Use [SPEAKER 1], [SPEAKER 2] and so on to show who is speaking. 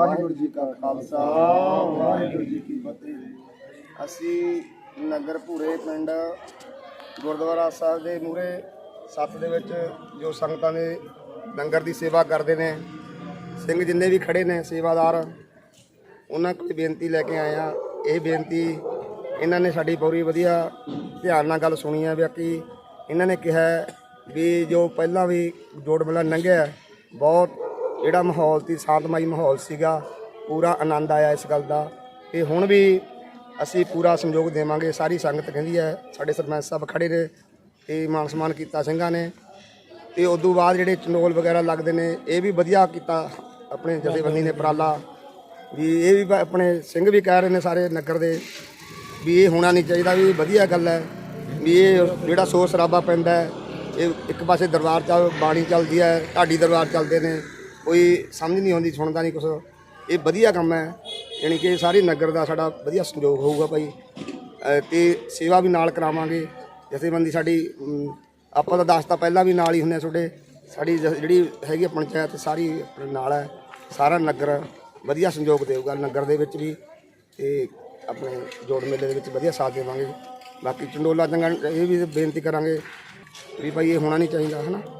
[SPEAKER 1] ਵਾਹਿਗੁਰੂ ਜੀ ਕਾ ਖਾਲਸਾ, ਵਾਹਿਗੁਰੂ ਜੀ ਕੀ ਫਤਿਹ। ਅਸੀਂ ਨਗਰ ਭੂਰੇ ਪਿੰਡ ਗੁਰਦੁਆਰਾ ਸਾਹਿਬ ਦੇ ਮੂਰੇ ਸੱਤ ਦੇ ਵਿੱਚ ਜੋ ਸੰਗਤਾਂ ਦੇ ਲੰਗਰ ਦੀ ਸੇਵਾ ਕਰਦੇ ਨੇ, ਸਿੰਘ ਜਿੰਨੇ ਵੀ ਖੜੇ ਨੇ ਸੇਵਾਦਾਰ, ਉਹਨਾਂ ਕੋਲ ਬੇਨਤੀ ਲੈ ਕੇ ਆਏ ਆ ਇਹ ਬੇਨਤੀ ਇਹਨਾਂ ਨੇ ਸਾਡੀ ਪੂਰੀ ਵਧੀਆ ਧਿਆਨ ਨਾਲ ਗੱਲ ਸੁਣੀ ਹੈ ਬਾਕੀ ਇਹਨਾਂ ਨੇ ਕਿਹਾ ਵੀ ਜੋ ਪਹਿਲਾਂ ਵੀ ਜੋੜ ਮੇਲਾ ਲੰਘਿਆ, ਬਹੁਤ ਜਿਹੜਾ ਮਾਹੌਲ ਸੀ, ਸ਼ਾਂਤਮਈ ਮਾਹੌਲ ਸੀਗਾ, ਪੂਰਾ ਆਨੰਦ ਆਇਆ ਇਸ ਗੱਲ ਦਾ। ਤੇ ਹੁਣ ਵੀ ਅਸੀਂ ਪੂਰਾ ਸੰਯੋਗ ਦੇਵਾਂਗੇ। ਸਾਰੀ ਸੰਗਤ ਕਹਿੰਦੀ ਹੈ, ਸਾਡੇ ਸਰਪੰਚ ਸਾਹਿਬ ਖੜੇ ਨੇ ਤੇ ਮਾਨ ਸਨਮਾਨ ਕੀਤਾ ਸਿੰਘਾਂ ਨੇ। ਤੇ ਉਸ ਤੋਂ ਬਾਅਦ ਜਿਹੜੇ ਚਨੋਲ ਵਗੈਰਾ ਲੱਗਦੇ ਨੇ, ਇਹ ਵੀ ਵਧੀਆ ਕੀਤਾ ਆਪਣੇ ਜਥੇਬੰਦੀ ਨੇ ਉਪਰਾਲਾ। ਵੀ ਇਹ ਵੀ ਆਪਣੇ ਸਿੰਘ ਵੀ ਕਹਿ ਰਹੇ ਨੇ ਸਾਰੇ ਨਗਰ ਦੇ ਵੀ ਇਹ ਹੋਣਾ ਨਹੀਂ ਚਾਹੀਦਾ, ਵੀ ਵਧੀਆ ਗੱਲ ਹੈ। ਵੀ ਇਹ ਜਿਹੜਾ ਸ਼ੋਰ ਸ਼ਰਾਬਾ ਪੈਂਦਾ ਹੈ, ਇਹ ਇੱਕ ਪਾਸੇ ਦਰਬਾਰ ਚ ਬਾਣੀ ਚੱਲਦੀ ਹੈ, ਢਾਡੀ ਦਰਬਾਰ ਚੱਲਦੇ ਨੇ। ਕੋਈ ਸਮਝ ਨਹੀਂ ਆਉਂਦੀ ਸੁਣਦਾ ਨਹੀਂ ਕੁਛ। ਇਹ ਵਧੀਆ ਕੰਮ ਹੈ ਯਾਨੀ ਕਿ ਸਾਰੇ ਨਗਰ ਦਾ ਸਾਡਾ ਵਧੀਆ ਸੰਯੋਗ ਹੋਊਗਾ ਭਾਈ। ਅਹ ਤੇ ਸੇਵਾ ਵੀ ਨਾਲ ਕਰਾਵਾਂਗੇ। ਜਥੇਬੰਦੀ ਸਾਡੀ ਅਮ, ਆਪਾਂ ਤਾਂ ਦੱਸਤਾ ਪਹਿਲਾਂ ਵੀ ਨਾਲ ਹੀ ਹੁੰਦੇ ਆ ਤੁਹਾਡੇ। ਸਾਡੀ ਜ- ਜਿਹੜੀ ਹੈਗੀ ਆ ਪੰਚਾਇਤ ਸਾਰੀ ਆਪਣੇ ਨਾਲ ਹੈ। ਸਾਰਾ ਨਗਰ ਵਧੀਆ ਸੰਯੋਗ ਦੇਊਗਾ ਨਗਰ ਦੇ ਵਿੱਚ ਵੀ। ਤੇ ਆਪਣੇ ਜੋੜ ਮੇਲੇ ਦੇ ਵਿੱਚ ਵਧੀਆ ਸਾਥ ਦੇਵਾਂਗੇ। ਬਾਕੀ ਚੰਡੋਲਾ ਚੰਗਾ ਇਹ ਵੀ ਬੇਨਤੀ ਕਰਾਂਗੇ ਵੀ ਭਾਈ ਇਹ ਹੋਣਾ ਨਹੀਂ ਚਾਹੀਦਾ ਹਨਾ?